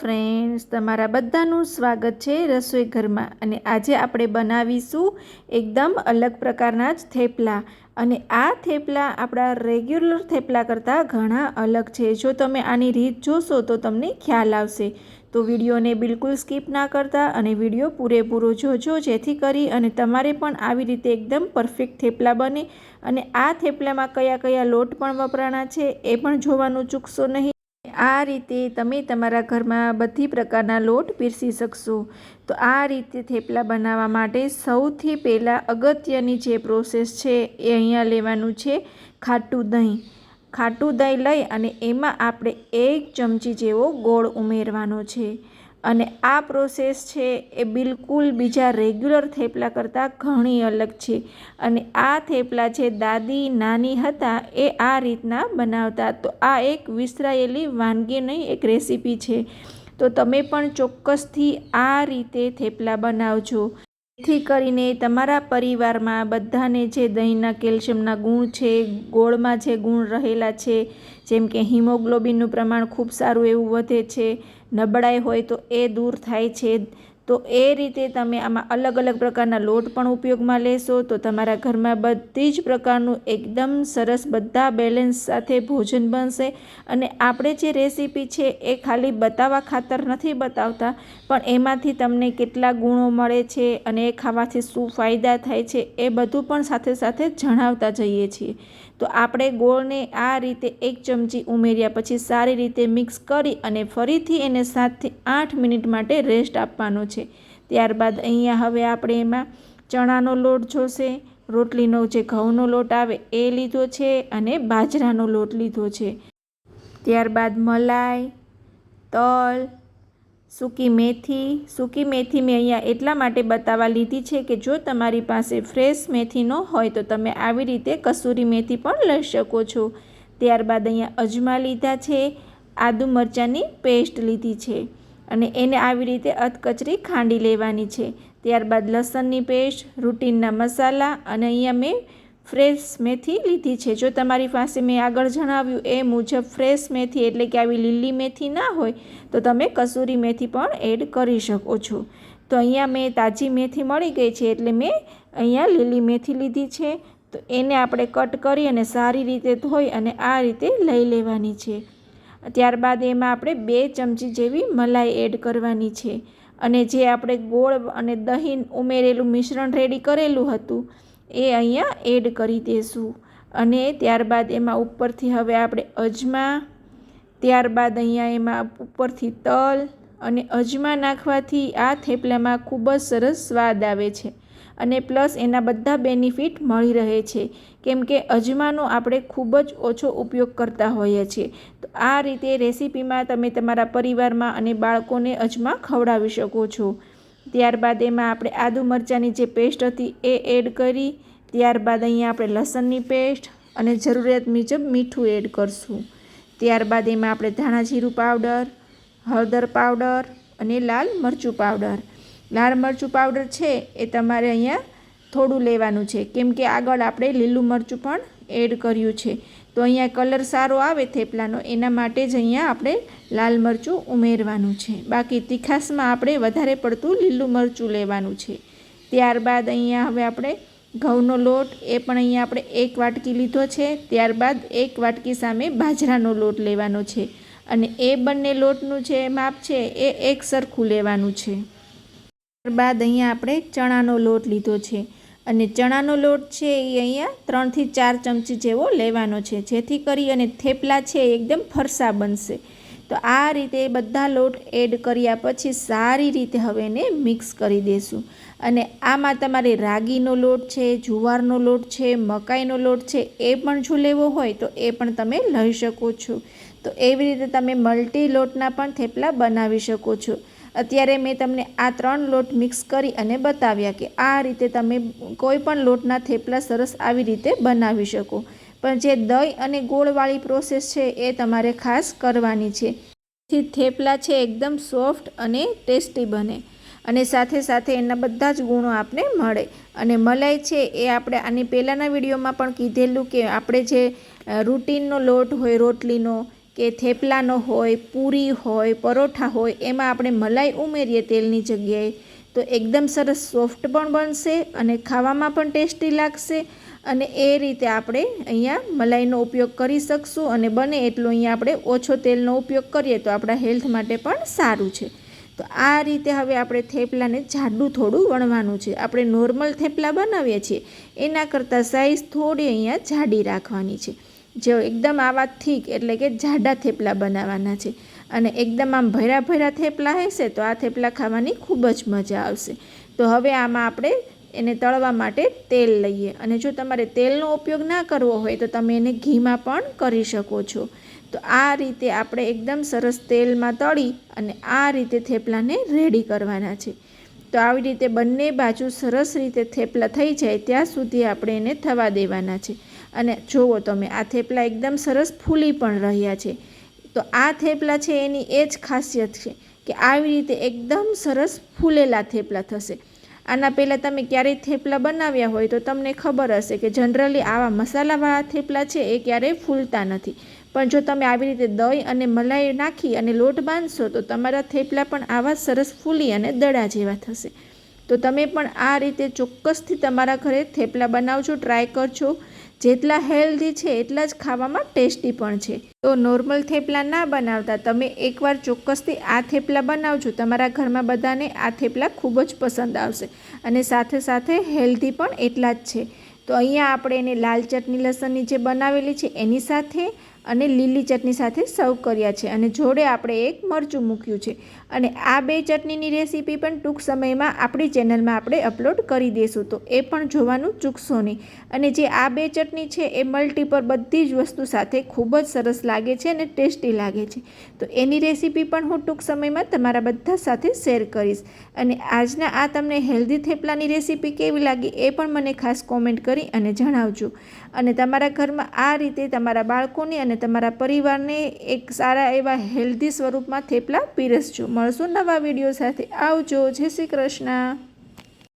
Friends તમારા બધાનું સ્વાગત છે રસોઈ ઘરમાં અને આજે આપણે બનાવીશું એકદમ અલગ પ્રકારના જ થેપલા. અને આ થેપલા આપણા રેગ્યુલર થેપલા કરતાં ઘણા અલગ છે. જો તમે આની રીત જોશો તો તમને ખ્યાલ આવશે. તો વિડીયોને બિલકુલ સ્કીપ ના કરતા અને વીડિયો પૂરેપૂરો જોજો, જેથી કરી અને તમારે પણ આવી રીતે એકદમ પરફેક્ટ થેપલા બને. અને આ થેપલામાં કયા કયા લોટ પણ વપરાણા છે એ પણ જોવાનું ચૂકશો નહીં. આ રીતે તમે તમારા ઘરમાં બધી પ્રકારના લોટ પીરસી શકશો. તો આ રીતે થેપલા બનાવવા માટે સૌથી પહેલાં અગત્યની જે પ્રોસેસ છે એ અહીંયા લેવાનું છે ખાટું દહીં. ખાટું દહીં લઈ અને એમાં આપણે એક ચમચી જેવો ગોળ ઉમેરવાનો છે. અને આ પ્રોસેસ છે એ બિલકુલ બીજા રેગ્યુલર થેપલા કરતાં ઘણી અલગ છે. અને આ થેપલા છે દાદી નાની હતા એ આ રીતના બનાવતા. તો આ એક વિસરાયેલી વાનગીની એક રેસીપી છે. તો તમે પણ ચોક્કસથી આ રીતે થેપલા બનાવજો. જેથી કરીને તમારા પરિવારમાં બધાને જે દહીંના, કેલ્શિયમના ગુણ છે, ગોળમાં જે ગુણ રહેલા છે, જેમ કે હિમોગ્લોબિનનું પ્રમાણ ખૂબ સારું એવું વધે છે, નબળાઈ હોય તો એ દૂર થાય છે. તો એ રીતે તમે આમાં અલગ અલગ પ્રકારના લોટ પણ ઉપયોગમાં લેશો. તો તમારા ઘરમાં બધી જ પ્રકારનું એકદમ સરસ બધા બેલેન્સ સાથે ભોજન બનશે. અને આપણે જે રેસીપી છે એ ખાલી બતાવવા ખાતર નથી બતાવતા, પણ એમાંથી તમને કેટલા ગુણો મળે છે અને એ ખાવાથી શું ફાયદા થાય છે એ બધું પણ સાથે સાથે જણાવતા જઈએ છીએ. તો આપણે ગોળને આ રીતે એક ચમચી ઉમેર્યા પછી સારી રીતે મિક્સ કરી અને ફરીથી એને સાતથી આઠ મિનિટ માટે રેસ્ટ આપવાનો છે. ત્યારબાદ અહીંયા હવે આપણે એમાં ચણાનો લોટ જોશે, રોટલીનો જે ઘઉંનો લોટ આવે એ લીધો છે અને બાજરાનો લોટ લીધો છે. ત્યારબાદ મલાઈ, તલ સૂકી મેથી સૂકી મેથી મેં અહીંયા એટલા માટે બતાવવા લીધી છે કે જો તમારી પાસે ફ્રેશ મેથી ન હોય તો તમે આવી રીતે કસૂરી મેથી પણ લઈ શકો છો. ત્યારબાદ અહીંયા અજમા લીધા છે, આદુ મરચાંની પેસ્ટ લીધી છે અને એને આવી રીતે અધકચરી ખાંડી લેવાની છે. ત્યારબાદ લસણની પેસ્ટ, રૂટીનના મસાલા અને અહીંયા મેં ફ્રેશ મેથી લીધી છે. જો તમારી પાસે મેં આગળ જણાવ્યું એ મુજબ ફ્રેશ મેથી એટલે કે આવી લીલી મેથી ના હોય, તો તમે કસૂરી મેથી પણ એડ કરી શકો છો. તો અહીંયા મેં તાજી મેથી મળી ગઈ છે એટલે મેં અહીંયા લીલી મેથી લીધી છે. તો એને આપણે કટ કરી અને સારી રીતે ધોઈ અને આ રીતે લઈ લેવાની છે. ત્યારબાદ એમાં આપણે બે ચમચી જેવી મલાઈ એડ કરવાની છે. અને જે આપણે ગોળ અને દહીં ઉમેરેલું મિશ્રણ રેડી કરેલું હતું એ અહીંયા એડ કરી દઈશું અને ત્યારબાદ એમાં ઉપરથી હવે આપણે અજમા, ત્યારબાદ અહીંયા એમાં ઉપરથી તલ અને અજમા નાખવાથી આ થેપલામાં ખૂબ જ સરસ સ્વાદ આવે છે. અને પ્લસ એના બધા બેનિફિટ મળી રહે છે. કેમ કે અજમાનો આપણે ખૂબ જ ઓછો ઉપયોગ કરતા હોઈએ છીએ. તો આ રીતે રેસીપીમાં તમે તમારા પરિવારમાં અને બાળકોને અજમા ખવડાવી શકો છો. ત્યારબાદ એમાં આપણે આદુ મરચાંની જે પેસ્ટ હતી એ એડ કરી, ત્યારબાદ અહીંયા આપણે લસણની પેસ્ટ અને જરૂરિયાત મુજબ મીઠું એડ કરશું. ત્યારબાદ એમાં આપણે ધાણા જીરું પાવડર, હળદર પાવડર અને લાલ મરચું પાવડર. લાલ મરચું પાવડર છે એ તમારે અહીંયા થોડું લેવાનું છે. કેમ કે આગળ આપણે લીલું મરચું પણ એડ કર્યું છે. તો અહીંયા કલર સારો આવે થેપલાનો, એના માટે જ અહીંયા આપણે લાલ મરચું ઉમેરવાનું છે. બાકી તીખાસમાં આપણે વધારે પડતું લીલું મરચું લેવાનું છે. ત્યારબાદ અહીંયા હવે આપણે ઘઉંનો લોટ, એ પણ અહીંયા આપણે એક વાટકી લીધો છે. ત્યારબાદ એક વાટકી સામે બાજરાનો લોટ લેવાનો છે. અને એ બંને લોટનું જે માપ છે, એ એક સરખું લેવાનું છે. ત્યારબાદ અહીંયા આપણે ચણાનો લોટ લીધો છે. અને ચણાનો લોટ છે એ અહીંયા ત્રણથી ચાર ચમચી જેવો લેવાનો છે. જેથી કરી અને થેપલા છે એકદમ ફરસા બનશે. તો આ રીતે બધા લોટ એડ કર્યા પછી સારી રીતે હવે એને મિક્સ કરી દેશું. અને આમાં તમારે રાગીનો લોટ છે, જુવારનો લોટ છે, મકાઈનો લોટ છે, એ પણ જો લેવો હોય તો એ પણ તમે લઈ શકો છો. તો એવી રીતે તમે મલ્ટી લોટના પણ થેપલા બનાવી શકો છો. અત્યારે મેં તમને આ ત્રણ લોટ મિક્સ કરી અને બતાવ્યા કે આ રીતે તમે કોઈ પણ લોટના થેપલા સરસ આવી રીતે બનાવી શકો. પણ જે દહીં અને ગોળવાળી પ્રોસેસ છે એ તમારે ખાસ કરવાની છે. થી થેપલા છે એકદમ સોફ્ટ અને ટેસ્ટી બને. અને સાથે સાથે એના બધા જ ગુણો આપને મળે. અને મલાઈ છે એ આપણે આની પહેલાંના વિડીયોમાં પણ કીધેલું કે આપણે જે રૂટીનનો લોટ હોય રોટલીનો કે થેપલાનો હોય, પૂરી હોય, પરોઠા હોય, એમાં આપણે મલાઈ ઉમેરીએ તેલની જગ્યાએ, તો એકદમ સરસ સોફ્ટ પણ બનશે અને ખાવામાં પણ ટેસ્ટી લાગશે અને એ રીતે આપણે અહીંયા મલાઈનો ઉપયોગ કરી શકશું અને બને એટલું અહીંયા આપણે ઓછો તેલનો ઉપયોગ કરીએ તો આપણા હેલ્થ માટે પણ સારું છે. તો આ રીતે હવે આપણે થેપલાને જાડું થોડું વણવાનું છે. આપણે નોર્મલ થેપલા બનાવીએ છીએ, એના કરતાં સાઈઝ થોડી અહીંયા જાડી રાખવાની છે. જો એકદમ આવા થીક એટલે કે જાડા થેપલા બનાવવાના છે. અને એકદમ આમ ભર્યા ભર્યા થેપલા હશે તો આ થેપલા ખાવાની ખૂબ જ મજા આવશે. તો હવે આમાં આપણે એને તળવા માટે તેલ લઈએ. અને જો તમારે તેલનો ઉપયોગ ના કરવો હોય તો તમે એને ઘીમાં પણ કરી શકો છો. તો આ રીતે આપણે એકદમ સરસ તેલમાં તળી અને આ રીતે થેપલાને રેડી કરવાના છે. તો આવી રીતે બંને બાજુ સરસ રીતે થેપલા થઈ જાય ત્યાં સુધી આપણે એને થવા દેવાના છે. અને જુઓ તમે, આ થેપલા એકદમ સરસ ફૂલી પણ રહ્યા છે. તો આ થેપલા છે એની એ જ ખાસિયત છે કે આવી રીતે એકદમ સરસ ફૂલેલા થેપલા થશે. આના પહેલાં તમે ક્યારેય થેપલા બનાવ્યા હોય તો તમને ખબર હશે કે જનરલી આવા મસાલાવાળા થેપલા છે એ ક્યારેય ફૂલતા નથી. પણ જો તમે આવી રીતે દહીં અને મલાઈ નાખી અને લોટ બાંધશો તો તમારા થેપલા પણ આવા સરસ ફૂલી અને દડા જેવા થશે. તો તમે પણ આ રીતે ચોક્કસથી તમારા ઘરે થેપલા બનાવજો, ટ્રાય કરજો. જેટલા હેલ્ધી છે, એટલા જ ખાવામાં ટેસ્ટી પણ છે. તો નોર્મલ થેપલા ના બનાવતા, તમે એકવાર ચોક્કસથી આ થેપલા બનાવજો. તમારા ઘરમાં બધાને આ થેપલા ખૂબ જ પસંદ આવશે. અને સાથે સાથે હેલ્ધી પણ એટલા જ છે. તો અહીંયા આપણે એને લાલ ચટણી લસણની જે બનાવેલી છે, એની સાથે અને લીલી ચટણી સાથે સર્વ કર્યા છે. અને જોડે આપણે એક મરચું મૂક્યું છે. અને આ બે ચટણીની રેસીપી પણ ટૂંક સમયમાં આપણી ચેનલમાં આપણે અપલોડ કરી દઈશું તો એ પણ જોવાનું ચૂકશો નહીં. અને જે આ બે ચટણી છે એ મલ્ટીપર બધી જ વસ્તુ સાથે ખૂબ જ સરસ લાગે છે અને ટેસ્ટી લાગે છે. તો એની રેસીપી પણ હું ટૂંક સમયમાં તમારા બધા સાથે શેર કરીશ. અને આજના આ તમને હેલ્ધી થેપલાની રેસીપી કેવી લાગી એ પણ મને ખાસ કોમેન્ટ કરી અને જણાવજો. અને તમારા ઘરમાં આ રીતે તમારા બાળકોને અને તમારા પરિવારને એક સારા એવા હેલ્ધી સ્વરૂપમાં થેપલા પીરસજો. મળશું નવા વીડિયો સાથે. આવજો. જય શ્રી કૃષ્ણ.